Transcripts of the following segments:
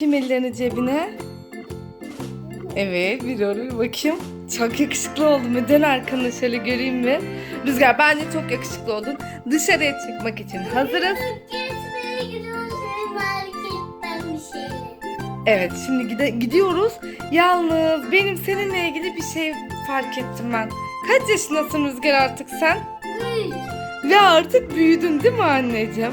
Kim ellerini cebine? Evet bir bir bakayım. Çok yakışıklı oldun mu? Dön arkanı şöyle göreyim mi? Rüzgar bence çok yakışıklı oldun. Dışarıya çıkmak için hazırız. Evet şimdi gide- gidiyoruz. Yalnız benim seninle ilgili bir şey fark ettim ben. Kaç yaşındasın Rüzgar artık sen? Ve artık büyüdün değil mi anneciğim?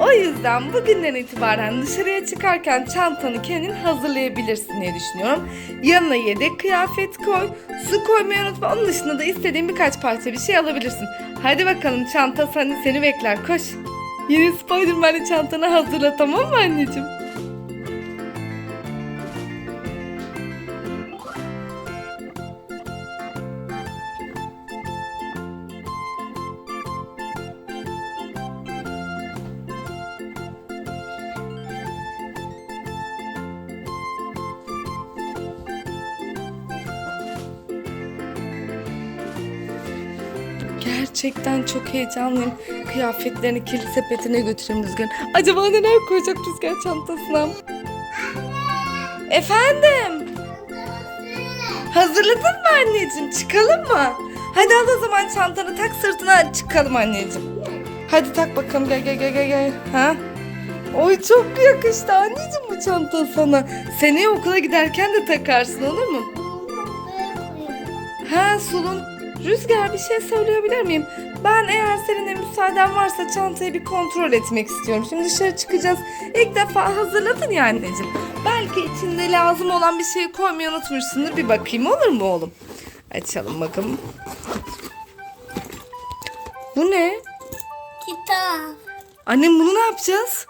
O yüzden bugünden itibaren dışarıya çıkarken çantanı kendin hazırlayabilirsin diye düşünüyorum. Yanına yedek kıyafet koy, su koymayı unutma. Onun dışında da istediğin birkaç parça bir şey alabilirsin. Hadi bakalım çanta seni, seni bekler koş. Yine Spiderman'le çantanı hazırla tamam mı anneciğim? Gerçekten çok heyecanlıyım. Kıyafetlerini kirli sepetine götüreyim Rüzgar. Acaba neler koyacak Rüzgar çantasına? Efendim? Hazırladın mı anneciğim? Çıkalım mı? Hadi al o zaman çantanı tak sırtına çıkalım anneciğim. Hadi tak bakalım gel gel gel gel gel. Ha? Oy çok yakıştı anneciğim bu çanta sana. Seneye okula giderken de takarsın olur mu? Ha Sulun. Rüzgar bir şey söyleyebilir miyim? Ben eğer senin de müsaaden varsa çantayı bir kontrol etmek istiyorum. Şimdi dışarı çıkacağız. İlk defa hazırladın ya anneciğim. Belki içinde lazım olan bir şeyi koymayı unutmuşsundur. Bir bakayım olur mu oğlum? Açalım bakalım. Bu ne? Kitap. Annem bunu ne yapacağız?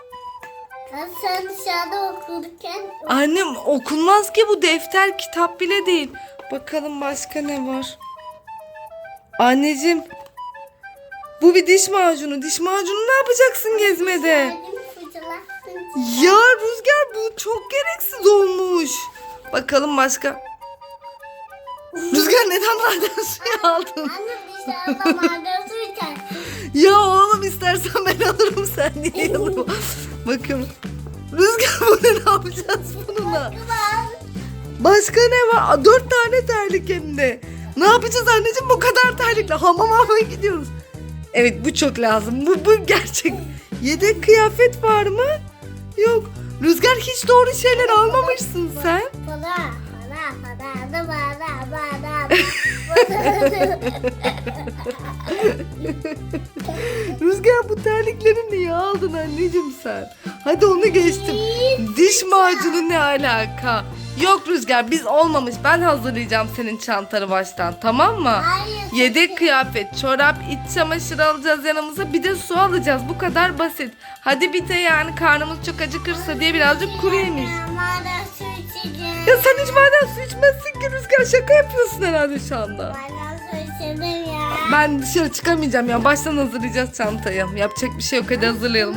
Ben sen dışarıda okurken Annem okunmaz ki bu defter kitap bile değil. Bakalım başka ne var? Anneciğim. Bu bir diş macunu. Diş macunu ne yapacaksın gezmede? Ya Rüzgar bu çok gereksiz olmuş. Bakalım başka. Rüzgar neden maden suyu aldın? Anne dışarıda maden su içersin. Ya oğlum istersen ben alırım sen niye yanıma? Bakın. Rüzgar bu ne yapacağız bununla? Başka ne var? Dört tane terlik hem de. Ne yapacağız anneciğim bu kadar terlikle? Hamam almaya gidiyoruz. Evet bu çok lazım. Bu, bu gerçek. Yedek kıyafet var mı? Yok. Rüzgar hiç doğru şeyler almamışsın sen. Rüzgar bu terlikleri niye aldın anneciğim sen? Hadi onu geçtim. Diş macunu ne alaka? Yok Rüzgar biz olmamış. Ben hazırlayacağım senin çantanı baştan tamam mı? Hayır. Yedek kıyafet, çorap, iç çamaşırı alacağız yanımıza. Bir de su alacağız. Bu kadar basit. Hadi bir de yani karnımız çok acıkırsa diye birazcık kuru yemiş. Ben maden su içeceğim. Ya sen hiç maden su içmezsin ki Rüzgar. Şaka yapıyorsun herhalde şu anda. Maden su içelim ya. Ben dışarı çıkamayacağım ya. Baştan hazırlayacağız çantayı. Yapacak bir şey yok. Hadi hazırlayalım.